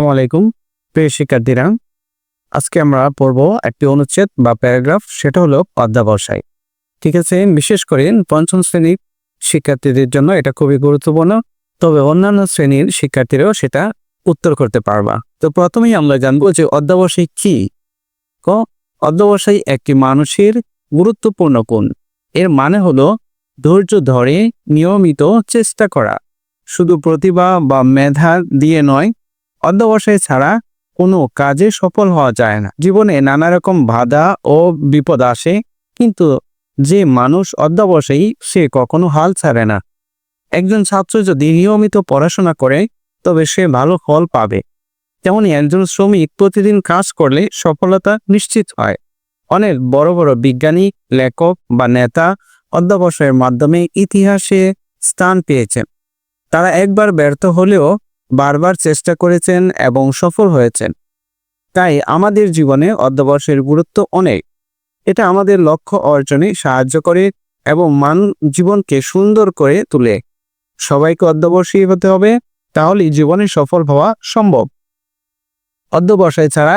আসসালামু আলাইকুম, প্রিয় শিক্ষার্থীরা। আজকে আমরা পড়ব একটি অনুচ্ছেদ বা প্যারাগ্রাফ, সেটা হলো অধ্যাবসায় ঠিক আছে, বিশেষ করে পঞ্চম শ্রেণির শিক্ষার্থীদের জন্য এটা খুবই গুরুত্বপূর্ণ। তবে অন্যান্য শ্রেণির শিক্ষার্থীরাও সেটা উত্তর করতে পারবা। তো প্রথমেই আমরা জানব যে অধ্যাবসায় কি? ক অধ্যাবসায় একটি মানুষের গুরুত্বপূর্ণ গুণ এর মানে হলো ধৈর্য ধরে নিয়মিত চেষ্টা করা। শুধু প্রতিভা বা মেধা দিয়ে নয় অধ্যবসায় ছাড়া কোনো কাজে সফল হওয়া যায় না। জীবনে নানা রকম বাধা ও বিপদ আসে, কিন্তু যে মানুষ অধ্যবসায়ী, সে কখনো হাল ছাড়ে না। একজন ছাত্র যদি নিয়মিত পড়াশোনা করে, তবে সে ভালো ফল পাবে। তেমনি একজন শ্রমিক প্রতিদিন কাজ করলে সফলতা নিশ্চিত হয়। অনেক বড় বড় বিজ্ঞানী, লেখক বা নেতা অধ্যবসায়ের মাধ্যমে ইতিহাসে স্থান পেয়েছেন। তারা একবার ব্যর্থ হলেও বারবার চেষ্টা করেছেন এবং সফল হয়েছেন। তাই আমাদের জীবনে অধ্যবসায়ের গুরুত্ব অনেক। এটা আমাদের লক্ষ্য অর্জনে সাহায্য করে এবং মান জীবনকে সুন্দর করে তোলে। সবাইকে অধ্যবসী হতে হবে, তাহলেই জীবনে সফল হওয়া সম্ভব। অধ্যবসায় ছাড়া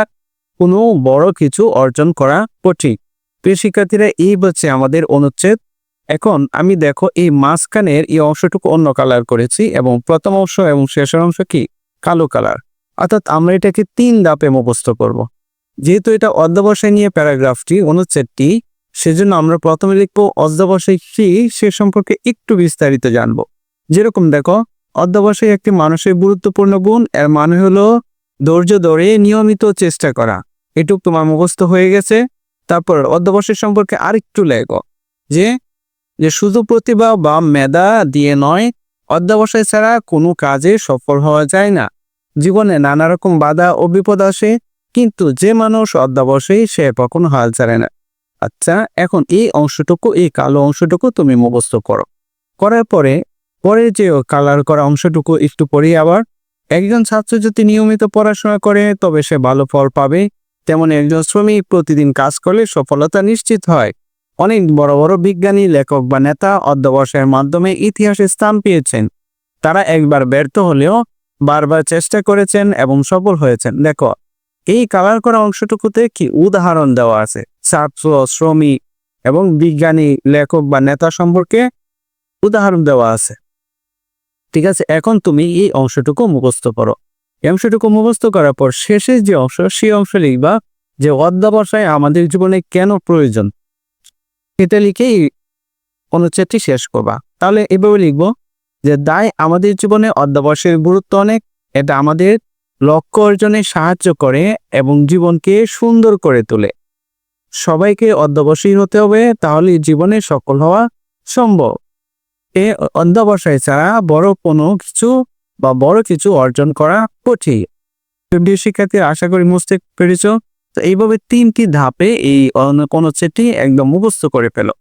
কোনো বড় কিছু অর্জন করা কঠিন। প্রিয় শিক্ষার্থীরা, এই হচ্ছে আমাদের অনুচ্ছেদ। এখন আমি দেখো এই মাঝখানের এই অংশটুকু অন্য কালার করেছি এবং প্রথম অংশ এবং শেষের অংশ কি? কালো কালার অর্থাৎ আমরা এটাকে তিন ধাপে মুখস্থ করব। যেহেতু এটা অধ্যবসায় নিয়ে প্যারাগ্রাফটি, অনুচ্ছেদটি, সেজন্য আমরা প্রথমে লিখব অধ্যবসায় কি, সে সম্পর্কে একটু বিস্তারিত জানব। যেরকম দেখো, অধ্যবসায় একটি মানুষের গুরুত্বপূর্ণ গুণ, এর মানে হলো ধৈর্য ধরে নিয়মিত চেষ্টা করা। এটুক তোমার মুখস্থ হয়ে গেছে। তারপর অধ্যবসায় সম্পর্কে আরেকটু লেখো। যে যে শুধু প্রতিভা বা মেধা দিয়ে নয়, অধ্যবসায় ছাড়া কোনো কাজে সফল হওয়া যায় না। জীবনে নানা রকম বাধা ও বিপদ আসে, কিন্তু যে মানুষ অধ্যাবসায়ী, সে কখনো হাল ছাড়ে না। আচ্ছা এখন এই অংশটুকু, এই কালো অংশটুকু তুমি মুখস্থ করো। করার পরে পরে যে কালার করা অংশটুকু একটু পরে আবার, একজন ছাত্র যদি নিয়মিত পড়াশোনা করে, তবে সে ভালো ফল পাবে। তেমন একজন শ্রমিক প্রতিদিন কাজ করলে সফলতা নিশ্চিত হয়। অনেক বড় বড় বিজ্ঞানী, লেখক বা নেতা অধ্যবসায়ের মাধ্যমে ইতিহাসে স্থান পেয়েছেন। তারা একবার ব্যর্থ হলেও বারবার চেষ্টা করেছেন এবং সফল হয়েছেন। দেখো, এই কালার করা অংশটুকুতে কি উদাহরণ দেওয়া আছে? ছাত্র, শ্রমিক এবং বিজ্ঞানী, লেখক বা নেতা সম্পর্কে উদাহরণ দেওয়া আছে। ঠিক আছে, এখন তুমি এই অংশটুকু মুখস্থ করো। এই অংশটুকু মুখস্থ করার পর শেষের যে অংশ, সেই অংশ লিখবা যে অধ্যাবসায় আমাদের জীবনে কেন প্রয়োজন? এটা লিখেই অনুচ্ছেদটি শেষ করবা। তাহলে এভাবে লিখব যে দায় আমাদের জীবনে অধ্যাবসায়ের গুরুত্ব অনেক, এটা আমাদের লক্ষ্য অর্জনে সাহায্য করে এবং জীবনকে সুন্দর করে তোলে। সবাইকে অধ্যবসায়ী হতে হবে, তাহলে জীবনে সফল হওয়া সম্ভব। এ অধ্যবসায় ছাড়া বড় কোনো কিছু বা বড় কিছু অর্জন করা কঠিন। প্রিয় আশা করি বুঝতে পেরেছ। তো এইভাবে তিনটি ধাপে এই অনুচ্ছেদটি একদম মুখস্থ করে ফেলো।